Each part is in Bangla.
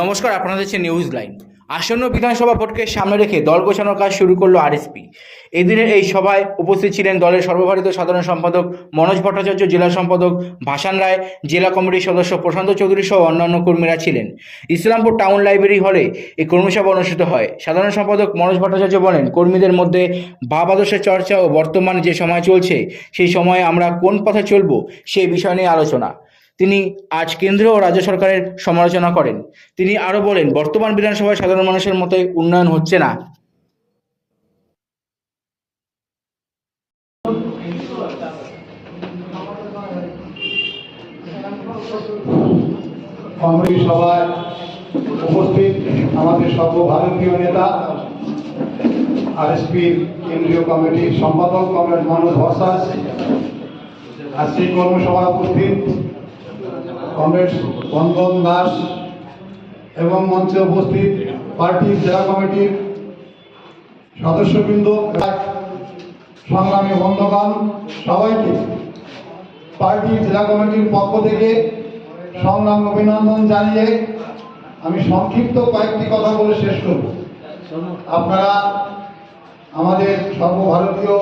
নমস্কার আপনারা দেখছেন নিউজ লাইন আসন্ন বিধানসভা ভোটকে সামনে রেখে দল গোছানোর কাজ শুরু করল আরএসপি এদিনের এই সভায় উপস্থিত ছিলেন দলের সর্বভারতীয় সাধারণ সম্পাদক মনোজ ভট্টাচার্য, জেলা সম্পাদক ভাসান রায়, জেলা কমিটির সদস্য প্রশান্ত চৌধুরী সহ অন্যান্য কর্মীরা ছিলেন। ইসলামপুর টাউন লাইব্রেরি হলে এই কর্মী সভা অনুষ্ঠিত হয়। সাধারণ সম্পাদক মনোজ ভট্টাচার্য বলেন, কর্মীদের মধ্যে ভাব আদর্শের চর্চা ও বর্তমান যে সময় চলছে, সেই সময়ে আমরা কোন পথে চলব সেই বিষয় নিয়ে আলোচনা। তিনি আজ কেন্দ্র ও রাজ্য সরকারের সমালোচনা করেন। তিনি আরও বলেন, বর্তমান বিধানসভায় সাধারণ মানুষের মতোই উন্নয়ন হচ্ছে না। সভায় উপস্থিত আমাদের সর্বভারতীয় নেতা আরএসপির কেন্দ্রীয় কমিটির সম্পাদক কমরেড মনোজ ভরসাস আজকে কর্মসভায় উপস্থিত কমরেড বন্ধন দাস এবং মঞ্চে উপস্থিত পার্টির জেলা কমিটির সদস্যবৃন্দ, সংগ্রামী বন্ধগণ, সবাইকে পার্টির জেলা কমিটির পক্ষ থেকে সংগ্রাম অভিনন্দন জানিয়ে আমি সংক্ষিপ্ত কয়েকটি কথা বলে শেষ করব। আপনারা আমাদের সর্বভারতীয়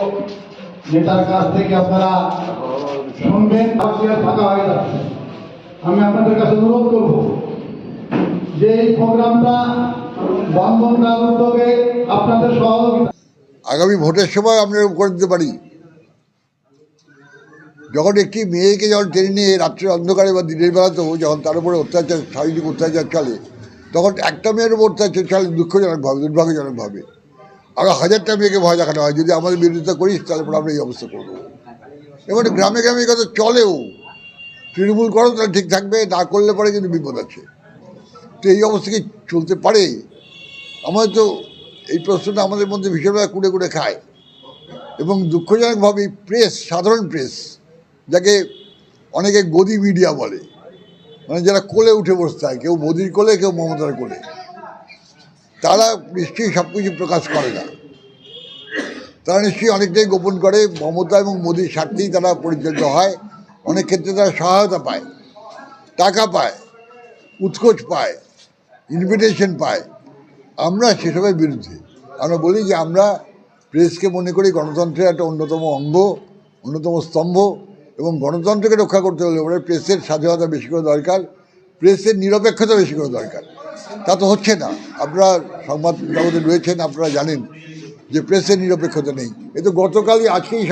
নেতার কাছ থেকে আপনারা শুনবেন ফাঁকা হয়ে যাচ্ছে। আমি আপনাদের কাছে অনুরোধ করব যে এই প্রোগ্রামটা রাজ উদ্যোগে আপনাদের সহযোগিতা আগামী ভোটের সময় আমরা করে দিতে পারি। যখন একটি মেয়েকে যখন টেনে নিয়ে রাত্রে অন্ধকারে বা দিনের বেলাতেও যখন তার উপরে অত্যাচার, শারীরিক অত্যাচার চলে, তখন একটা মেয়ের উপর অত্যাচার চলে দুঃখজনকভাবে দুর্ভাগ্যজনকভাবে আরও হাজারটা মেয়েকে ভয় দেখানো হয়। যদি আমাদের বিরোধিতা করিস, তাহলে আমরা এই অবস্থা করব। এবার গ্রামে গ্রামে কথা চলেও তৃণমূল করো, তাহলে ঠিক থাকবে, না করলে পরে কিন্তু বিপদ আছে। তো এই অবস্থা কি চলতে পারে? আমাদের তো এই প্রশ্নটা আমাদের মধ্যে ভীষণভাবে কুড়ে কুড়ে খায়। এবং দুঃখজনকভাবে প্রেস, সাধারণ প্রেস, যাকে অনেকে গদি মিডিয়া বলে মানে যারা কোলে উঠে বসতে হয় কেউ মোদির কোলে, কেউ মমতার কোলে, তারা নিশ্চয়ই সব কিছু প্রকাশ করে না। তারা নিশ্চয়ই অনেকটাই গোপন করে, মমতা এবং মোদির স্বার্থেই তারা পরিচালিত হয়। অনেক ক্ষেত্রে তারা সহায়তা পায়, টাকা পায়, উৎকোচ পায় ইনভিটেশন পায়। আমরা সেসবের বিরুদ্ধে। আমরা বলি যে আমরা প্রেসকে মনে করি গণতন্ত্রের একটা অন্যতম অঙ্গ, অন্যতম স্তম্ভ এবং গণতন্ত্রকে রক্ষা করতে হলে ওরা প্রেসের স্বাধীনতা বেশি করে দরকার, প্রেসের নিরপেক্ষতা বেশি করে দরকার। তা তো হচ্ছে না। আপনারা সংবাদ জগতে রয়েছেন, আপনারা জানেন যে প্রেসের নিরপেক্ষতা নেই। এ তো গতকালই আজকেই